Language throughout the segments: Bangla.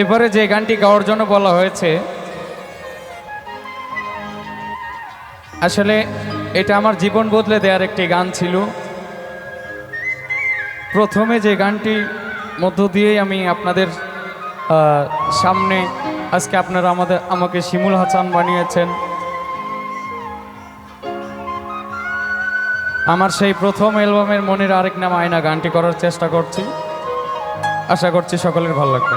এবারে যে গানটি গাওয়ার জন্য বলা হয়েছে, আসলে এটা আমার জীবন বদলে দেওয়ার একটি গান ছিল। প্রথমে যে গানটি মধ্য দিয়েই আমি আপনাদের সামনে আজকে আপনারা আমাদের, আমাকে শিমুল হাসান বানিয়েছেন। আমার সেই প্রথম অ্যালবামের মনের আরেক নাম আয়না গানটি করার চেষ্টা করছি। আশা করছি সকলের ভালো লাগবে।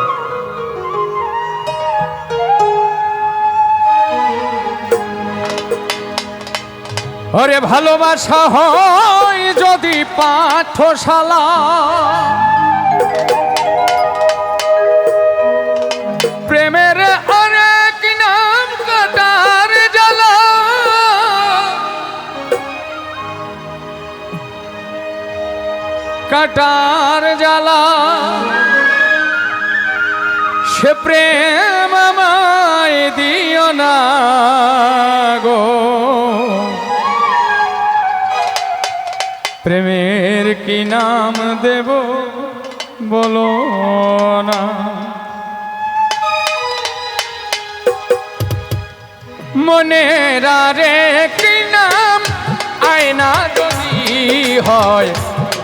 ভালোবাসা হয় যদি পাঠশালা কাটার জ্বালা। সে প্রেম আমায় দিও না গো। প্রেমের কি নাম দেব বলো না। মনের আরে কি নাম আয়না যদি হয়।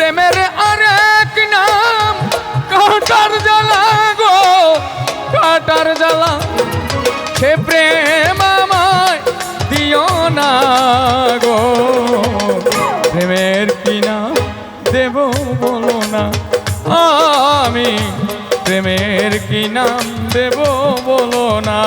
প্রেমের আরেক নাম, কাটার জ্বালা গো, কাটার জ্বালা। সে প্রেম আমায় দিও না গো। প্রেমের কি নাম দেব বলো না, আমি প্রেমের কি নাম দেব বলো না।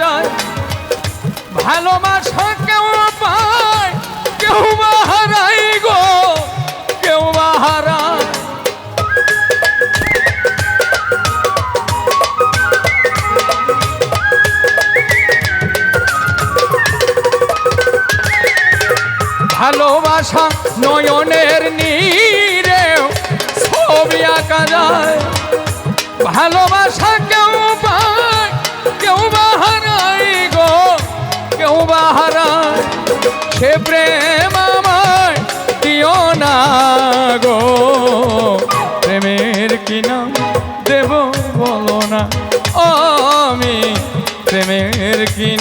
যায়। ভালোবাসা কেউ পায়, কেউ বা হারাই গো, কেউ বা হারায়। ভালোবাসা নয়নের নীরে ছবি আঁকা যায়। ভালোবাসা কেউ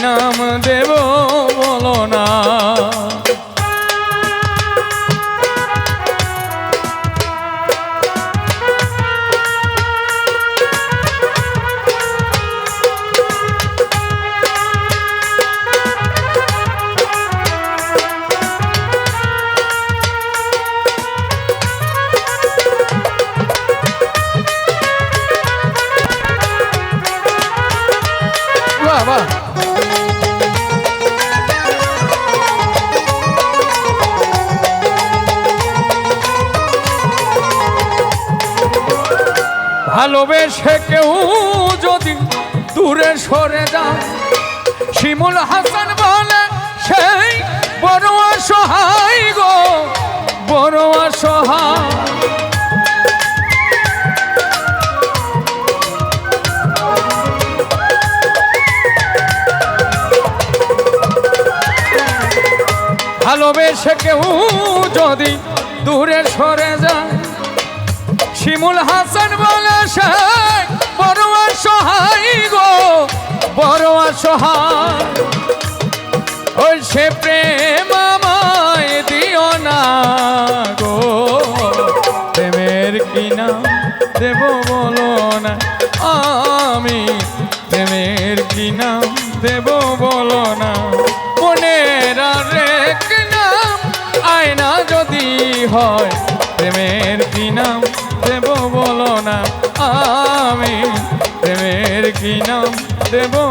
নাম দেব। ভালোবেসে কেউ যদি দূরে সরে যায়, শিমুল হাসান বলে, সেই বড় অসহায় গো, বড় অসহায়। ভালোবেসে কেউ যদি দূরে সরে যায় শিমুল হাসান বলে সে বড় সহায় গো বড় সহায়। ওই সে প্রেম আমায় দিও না গো, প্রেমের কি নাম দেব বলো না, আমি প্রেমের কি নাম দেব বলো না। মনের আরেক নাম আয়না যদি হয় দেব বলো